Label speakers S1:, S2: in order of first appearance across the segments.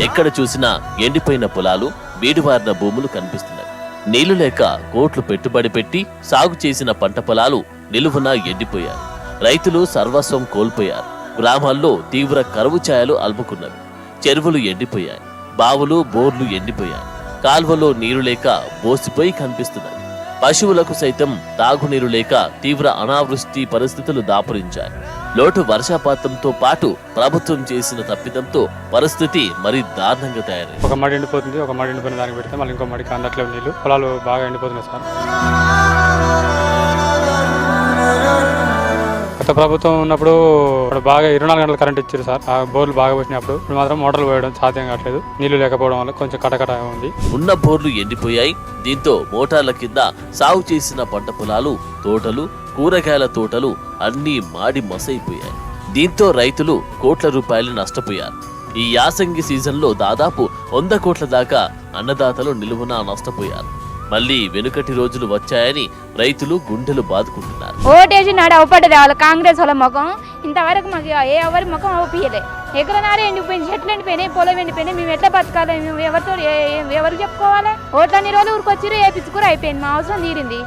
S1: ఎక్కడ చూసినా ఎండిపోయిన పొలాలు బీడువారిన భూములు కనిపిస్తున్నాయి. నీళ్ళు లేక కోట్లు పెట్టుబడి పెట్టి సాగు చేసిన పంట పొలాలు నిలువున ఎండిపోయారు రైతులు సర్వస్వం కోల్పోయారు. గ్రామాల్లో తీవ్ర కరువు ఛాయలు అల్పుకున్నవి చెరువులు ఎండిపోయాయి. బావులు బోర్లు ఎండిపోయాయి. కాల్వలో నీరు లేక బోసిపోయి కనిపిస్తున్నాయి పశువులకు సైతం తాగునీరు లేక తీవ్ర అనావృష్టి పరిస్థితులు దాపురించాయి. లోటు వర్షపాతంతో పాటు ప్రభుత్వం చేసిన తప్పిదంతో పరిస్థితి మరీ దారుణంగా తయారైంది.
S2: ఒక మడి ఎండిపోతుంది ఒక మడి ఎండిపోయిన దానికి పెడితే మళ్ళీ ఇంకో మడికి అందట్లేవు నీళ్ళు పొలాలు బాగా ఎండిపోతున్నాయి సార్. గత ప్రభుత్వం ఉన్నప్పుడు బాగా ఇరవై నాలుగు గంటలు కరెంట్ ఇచ్చారు సార్. ఆ బోర్లు బాగా వచ్చినప్పుడు ఇప్పుడు మాత్రం మోటార్లు పోయడం సాధ్యం కావట్లేదు. నీళ్ళు లేకపోవడం వల్ల కొంచెం కటకట ఉంది.
S1: ఉన్న బోర్లు ఎండిపోయాయి. దీంతో మోటార్ల కింద సాగు చేసిన పంట పొలాలు తోటలు కూరగాయల తోటలు అన్నీ మాడి మసైపోయాయి. దీంతో రైతులు కోట్ల రూపాయలు నష్టపోయారు. ఈ యాసంగి సీజన్లో దాదాపు వంద కోట్ల దాకా అన్నదాతలు నిలువున నష్టపోయారు. మళ్ళీ వెనుకటి రోజులు వచ్చాయని రైతులు గుండెలు బాదుకుంటున్నారు.
S3: ఓటేసి నాడు అవపడ్డది వాళ్ళ కాంగ్రెస్ వాళ్ళ ముఖం. ఇంతవరకు మాకు ఏ ఎవరి ముఖం అవపియలే. ఎకరనారే ఎండిపోయింది చెట్లు ఎండిపోయినాయి పొలం ఎండిపోయినాయి. మేము ఎట్లా బతకాలి? మేము ఎవరితో ఎవరు చెప్పుకోవాలి? ఎవరికి చెప్పుకోవాలి ఓట్లన్ని రోజులు ఊరికొచ్చిరు పిచ్చుకూర అయిపోయింది? మా అవసరం తీరింది.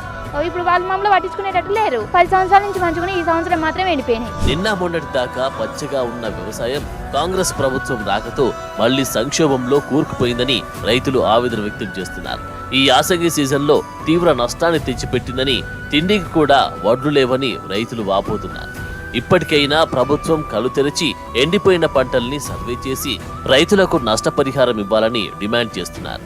S3: ఇప్పుడు వాళ్ళు మమ్మల్ని పట్టించుకునేటట్టు లేరు. పది సంవత్సరాల నుంచి మంచుకుని ఈ సంవత్సరం మాత్రం ఎండిపోయినాయి.
S1: నిన్న మొన్నటి దాకా పచ్చగా ఉన్న వ్యవసాయం కాంగ్రెస్ ప్రభుత్వం రాకతో మళ్ళీ సంక్షోభంలో కూరుకుపోయిందని రైతులు ఆవేదన వ్యక్తం చేస్తున్నారు. ఈ యాసంగి సీజన్లో తీవ్ర నష్టాన్ని తెచ్చిపెట్టిందని తిండికి కూడా వడ్లు లేవని రైతులు వాపోతున్నారు. ఇప్పటికైనా ప్రభుత్వం కలు తెరిచి ఎండిపోయిన పంటల్ని సర్వే చేసి రైతులకు నష్టపరిహారం ఇవ్వాలని డిమాండ్ చేస్తున్నారు.